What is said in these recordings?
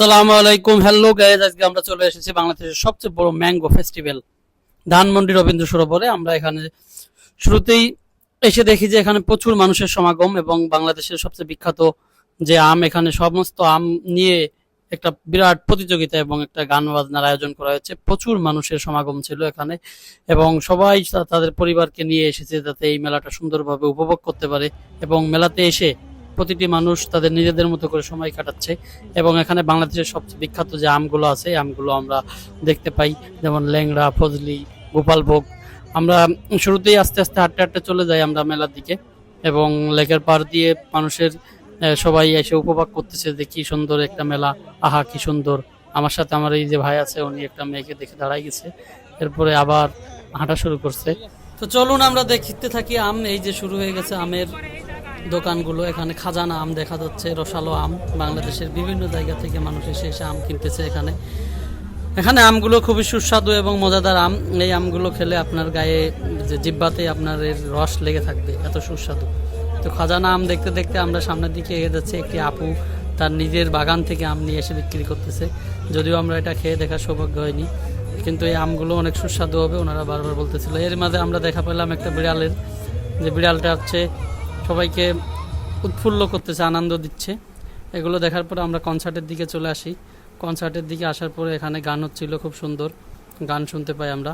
আসসালামু আলাইকুম। Hello guys আজকে আমরা চলে এসেছি বাংলাদেশের সবচেয়ে বড় ম্যাঙ্গো ফেস্টিভ্যাল, ধানমন্ডি রবীন্দ্র সরোবরে। আমরা এখানে শুরুতেই এসে দেখি যে এখানে প্রচুর মানুষের সমাগম এবং বাংলাদেশের সবচেয়ে বিখ্যাত যে আম, এখানে সমস্ত আম নিয়ে একটা বিরাট প্রতিযোগিতা এবং একটা গান বাজনার আয়োজন করা হয়েছে। প্রচুর মানুষের সমাগম ছিল এখানে এবং সবাই তাদের পরিবারকে নিয়ে এসেছে যাতে এই মেলাটা সুন্দরভাবে উপভোগ করতে পারে এবং মেলাতে এসে প্রতিটি মানুষ তাদের নিজেদের মতো করে সময় কাটাচ্ছে এবং এখানে বাংলাদেশের সবচেয়ে বিখ্যাত যে আমগুলো আছে আমগুলো আমরা দেখতে পাই, যেমন ল্যাংড়া, ফজলি, গোপালভোগ। আমরা শুরুতেই আস্তে আস্তে হাঁটতে হাঁটতে চলে যাই আমরা মেলার দিকে এবং লেকের পার দিয়ে মানুষের সবাই এসে উপভোগ করতেছে যে কি সুন্দর একটা মেলা, আহা, কি সুন্দর। আমার সাথে আমার এই যে ভাই আছে, উনি একটা মেয়েকে দেখে দাঁড়াই গেছে। এরপরে আবার হাঁটা শুরু করছে। তো চলুন আমরা দেখতে থাকি আম, এই যে শুরু হয়ে গেছে আমের দোকানগুলো, এখানে খাজানা আম দেখা যাচ্ছে, রসালো আম। বাংলাদেশের বিভিন্ন জায়গা থেকে মানুষ এসে এসে আম কিনতেছে এখানে। এখানে আমগুলো খুবই সুস্বাদু এবং মজাদার আম। এই আমগুলো খেলে আপনার গায়ে যে জিব্বাতে আপনার এর রস লেগে থাকবে, এত সুস্বাদু। তো খাজানা আম দেখতে দেখতে আমরা সামনের দিকে এগিয়ে যাচ্ছি, একটি আপু তার নিজের বাগান থেকে আম নিয়ে এসে বিক্রি করতেছে। যদিও আমরা এটা খেয়ে দেখার সৌভাগ্য হয়নি, কিন্তু এই আমগুলো অনেক সুস্বাদু হবে, ওনারা বারবার বলতেছিল। এর মাঝে আমরা দেখা পেলাম একটা বিড়ালের। যে বিড়ালটা হচ্ছে সবাইকে উৎফুল্ল করতেছে, আনন্দ দিচ্ছে। এগুলো দেখার পরে আমরা কনসার্টের দিকে চলে আসি। কনসার্টের দিকে আসার পরে এখানে গান হচ্ছিল, খুব সুন্দর। গান শুনতে পাই আমরা।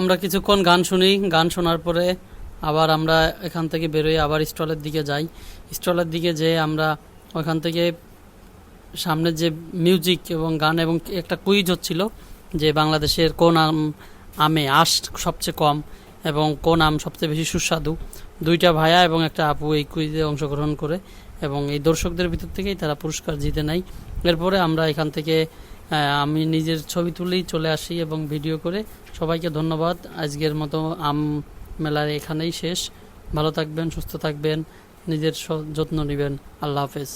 আমরা কিছুক্ষণ গান শুনি। গান শোনার পরে আবার আমরা এখান থেকে বেরোই, আবার স্টলের দিকে যাই। স্টলের দিকে যেয়ে আমরা ওখান থেকে সামনে যে মিউজিক এবং গান এবং একটা কুইজ হচ্ছিল যে বাংলাদেশের কোন আম, আমে আঁশ সবচেয়ে কম এবং কোন আম সবচেয়ে বেশি সুস্বাদু। দুইটা ভাইয়া এবং একটা আপু এই কুইজে অংশগ্রহণ করে এবং এই দর্শকদের ভিতর থেকেই তারা পুরস্কার জিতে নেয়। এরপরে আমরা এখান থেকে আমি নিজের ছবি তুলেই চলে আসি এবং ভিডিও করে। সবাইকে ধন্যবাদ। আজকের মতো আম মেলার এখানেই শেষ। ভালো থাকবেন, সুস্থ থাকবেন। নিজের যত্ন নেবেন। আল্লাহ হাফেজ।